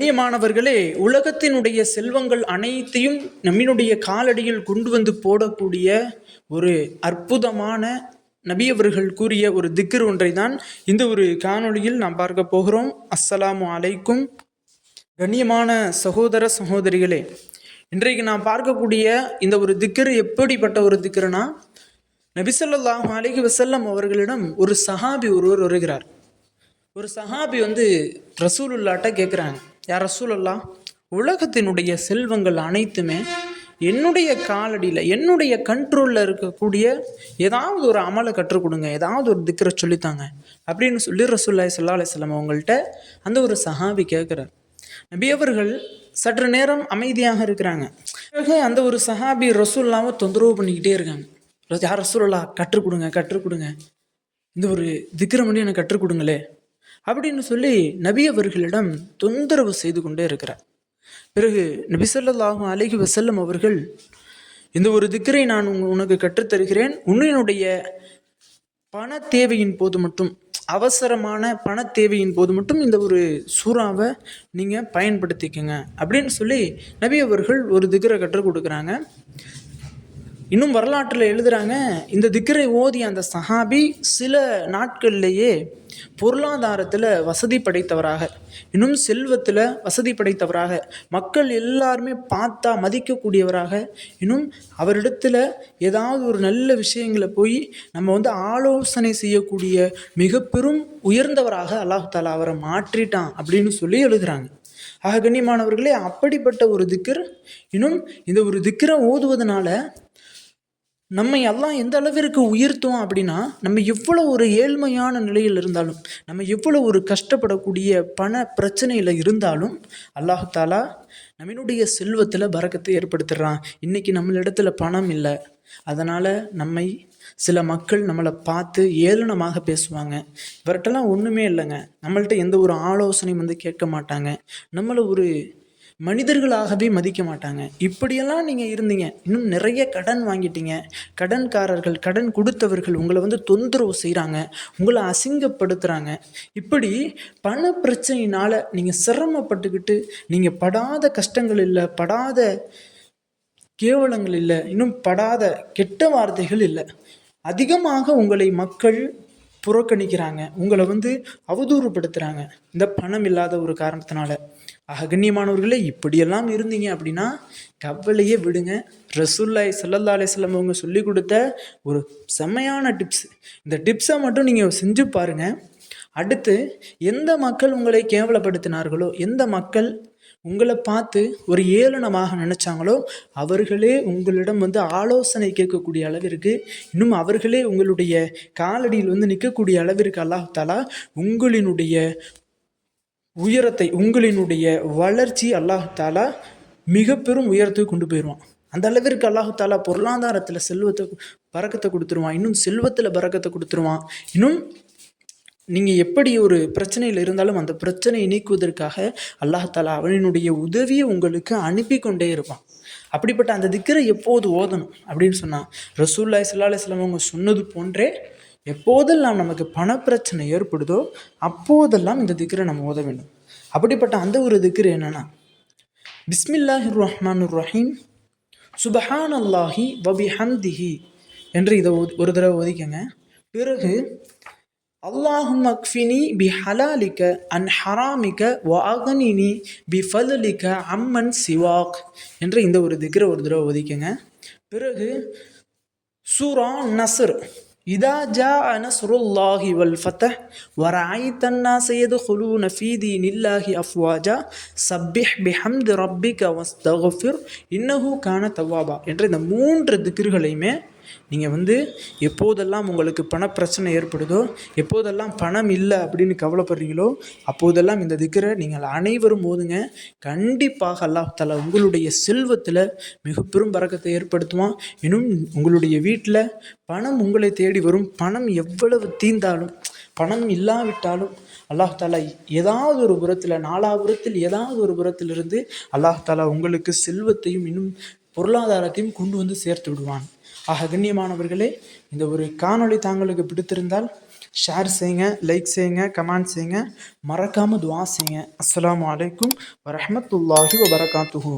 கண்ணியமானவர்களே உலகத்தினுடைய செல்வங்கள் அனைத்தையும் நம்மினுடைய காலடியில் கொண்டு வந்து போடக்கூடிய ஒரு அற்புதமான நபி அவர்கள் கூறிய ஒரு திக்கர் ஒன்றை தான் இந்த ஒரு காணொளியில் நாம் பார்க்க போகிறோம். அஸ்ஸலாமு அலைக்கும். கண்ணியமான சகோதர சகோதரிகளே இன்றைக்கு நாம் பார்க்கக்கூடிய இந்த ஒரு திக்கர் எப்படிப்பட்ட ஒரு திக்கர்னா நபிசல்லாஹ் அலைஹி வசல்லம் அவர்களிடம் ஒரு சஹாபி ஒருவர் வருகிறார். ஒரு சஹாபி வந்து ரசூலுல்லாட்ட கேட்குறாங்க யார் சூழல்லா உலகத்தினுடைய செல்வங்கள் அனைத்துமே என்னுடைய காலடியில் என்னுடைய கண்ட்ரோலில் இருக்கக்கூடிய ஏதாவது ஒரு அமலை கற்றுக் கொடுங்க ஏதாவது ஒரு திக்கரை சொல்லித்தாங்க அப்படின்னு சொல்லி ரசூல்லாய் சொல்லா அலிஸ்லாம் அவங்கள்ட்ட அந்த ஒரு சஹாபி கேட்குறார். நபி அவர்கள் சற்று நேரம் அமைதியாக இருக்கிறாங்க. பிறகு அந்த ஒரு சஹாபி ரசூல்லாவை தொந்தரவு பண்ணிக்கிட்டே இருக்காங்க. யார் ரசூல்லா கற்றுக் கொடுங்க கற்றுக் கொடுங்க. இந்த ஒரு திக்கிரம் பண்ணி எனக்கு கற்றுக் கொடுங்களே. அப்படின்னு சொல்லி நபி அவர்களிடம் தொந்தரவு செய்து கொண்டே இருக்கிறார். பிறகு நபிசல்லாஹும் ஸல்லல்லாஹு வசல்லம் அவர்கள் இந்த ஒரு திக்கரை நான் உனக்கு கற்றுத்தருகிறேன். உன்னினுடைய பண தேவையின் போது மட்டும் அவசரமான பண தேவையின் போது மட்டும் இந்த ஒரு சூறாவை நீங்கள் பயன்படுத்திக்கங்க. அப்படின்னு சொல்லி நபி அவர்கள் ஒரு திக்கரை கற்றுக் கொடுக்குறாங்க. இன்னும் வரலாற்றில் எழுதுறாங்க இந்த திக்கரை ஓதிய அந்த சஹாபி சில நாட்கள்லேயே பொருளாதாரத்தில் வசதி படைத்தவராக இன்னும் செல்வத்தில் வசதி படைத்தவராக மக்கள் எல்லாருமே பார்த்தா மதிக்கக்கூடியவராக இன்னும் அவரிடத்துல ஏதாவது ஒரு நல்ல விஷயங்களை போய் நம்ம வந்து ஆலோசனை செய்யக்கூடிய மிக பெரும் உயர்ந்தவராக அல்லாஹ் தாலா அவரை மாற்றிட்டான் அப்படின்னு சொல்லி எழுதுறாங்க. ஆக கண்ணியமானவர்களே அப்படிப்பட்ட ஒரு திக்கர் இன்னும் இந்த ஒரு திக்கரை ஓதுவதனால நம்மை எல்லாம் எந்த அளவிற்கு உயர்த்தோம் அப்படின்னா நம்ம எவ்வளோ ஒரு ஏழ்மையான நிலையில் இருந்தாலும் நம்ம எவ்வளோ ஒரு கஷ்டப்படக்கூடிய பண பிரச்சனையில் இருந்தாலும் அல்லாஹாலா நம்மளுடைய செல்வத்தில் பறக்கத்தை ஏற்படுத்துகிறான் இன்றைக்கி நம்மளிடத்துல பணம் இல்லை. அதனால் நம்மை சில மக்கள் நம்மளை பார்த்து ஏளனமாக பேசுவாங்க. இவர்கிட்டலாம் ஒன்றுமே இல்லைங்க. நம்மள்ட்ட எந்த ஒரு ஆலோசனையும் வந்து கேட்க மாட்டாங்க. நம்மளை ஒரு மனிதர்களாகவே மதிக்க மாட்டாங்க. இப்படியெல்லாம் நீங்கள் இருந்தீங்க. இன்னும் நிறைய கடன் வாங்கிட்டீங்க. கடன்காரர்கள் கடன் கொடுத்தவர்கள் உங்களை வந்து தொந்தரவு செய்கிறாங்க உங்களை அசிங்கப்படுத்துகிறாங்க இப்படி பண பிரச்சனையினால் நீங்கள் சிரமப்பட்டுக்கிட்டு நீங்கள் படாத கஷ்டங்கள் இல்லை படாத கேவலங்கள் இல்லை இன்னும் படாத கெட்ட வார்த்தைகள் இல்லை. அதிகமாக உங்களை மக்கள் புறக்கணிக்கிறாங்க. உங்களை வந்து அவதூறுப்படுத்துகிறாங்க இந்த பணம் இல்லாத ஒரு காரணத்தினால. அகண்ணியமானவர்களே இப்படியெல்லாம் இருந்தீங்க அப்படின்னா கவலையே விடுங்க. ரசூல்லாய் சல்லல்லா அலிஸ்லாம் அவங்க சொல்லி கொடுத்த ஒரு செம்மையான டிப்ஸ். இந்த டிப்ஸை மட்டும் நீங்கள் செஞ்சு பாருங்கள் அடுத்து எந்த மக்கள் உங்களை கேவலப்படுத்தினார்களோ எந்த மக்கள் உங்களை பார்த்து ஒரு ஏளனமாக நினைச்சாங்களோ அவர்களே உங்களிடம் வந்து ஆலோசனை கேட்கக்கூடிய அளவிற்கு இன்னும் அவர்களே உங்களுடைய காலடியில் வந்து நிற்கக்கூடிய அளவிற்கு அல்லாஹாலா உங்களினுடைய உயரத்தை உங்களினுடைய வளர்ச்சி அல்லாஹாலா மிக பெரும் உயரத்துக்கு கொண்டு போயிடுவான். அந்த அளவிற்கு அல்லாஹ் தாலா பொருளாதாரத்தில் செல்வத்தை பறக்கத்தை கொடுத்துருவான். இன்னும் செல்வத்தில் பறக்கத்தை கொடுத்துருவான். இன்னும் நீங்கள் எப்படி ஒரு பிரச்சனையில் இருந்தாலும் அந்த பிரச்சனையை நீக்குவதற்காக அல்லாஹாலா அவனினுடைய உதவியை உங்களுக்கு அனுப்பி கொண்டே இருப்பான். அப்படிப்பட்ட அந்த திக்கரை எப்போது ஓதணும் அப்படின்னு சொன்னால் ரசூல்லாய் சல்லா அலிஸ்லாம் அவங்க சொன்னது போன்றே எப்போதெல்லாம் நமக்கு பணப்பிரச்சனை ஏற்படுதோ அப்போதெல்லாம் இந்த திக்கரை நம்ம ஓத வேண்டும். அப்படிப்பட்ட அந்த ஒரு திக்கர் என்னென்னா பிஸ்மில்லாஹி ரஹ்மான் ரஹீம் சுபஹான் அல்லாஹி வபி ஹம்திஹி என்று இதை ஒரு தடவை ஒதுக்கங்க பிறகு அல்லாஹும் அக்ஃபினி பி ஹலாலிக்க அன் ஹராமிக்க வ பி ஃபலுலிக்க அம்மன் சிவாக் என்ற இந்த ஒரு திக்ர ஒரு தடவை ஒதுக்கங்க. பிறகு சூரா நசர் இதா ஜா அனசுருல்லாஹி வல் ஃபத்தஹ். வராய் தன்னா செய்யது ஹுலூ நஃபீதி நில்லாஹி அஃப்வாஜா. சப்பிஹ் பிஹம்து ரப்பிக வஸ்தகுஃபிர் இன்னஹூ கான தவாபா. என்ற இந்த மூன்று திக்ருகளையுமே நீங்கள் வந்து எப்போதெல்லாம் உங்களுக்கு பணப்பிரச்சனை ஏற்படுதோ எப்போதெல்லாம் பணம் இல்லை அப்படின்னு கவலைப்படுறீங்களோ அப்போதெல்லாம் இந்த திக்கரை நீங்கள் அனைவரும் ஓதுங்க. கண்டிப்பாக அல்லாஹ் உங்களுடைய செல்வத்தில் மிக பெரும் பறக்கத்தை ஏற்படுத்துவான். இன்னும் உங்களுடைய வீட்டில் பணம் உங்களை தேடி வரும். பணம் எவ்வளவு தீர்ந்தாலும் பணம் இல்லாவிட்டாலும் அல்லாஹ் தாலா ஏதாவது ஒரு புறத்தில் நாலாபுரத்தில் ஏதாவது ஒரு புறத்திலிருந்து அல்லாஹ் தாலா உங்களுக்கு செல்வத்தையும் இன்னும் பொருளாதாரத்தையும் கொண்டு வந்து சேர்த்து விடுவான். ஆக கண்ணியமானவர்களே இந்த ஒரு காணொளி தாங்களுக்கு பிடித்திருந்தால் ஷேர் செய்யுங்க லைக் செய்யுங்க கமெண்ட் செய்யுங்க மறக்காமல் துவா செய்யுங்க. அஸ்லாம் அலைக்கும் வரமத்துல்லாஹி வபரகாத்துஹூ.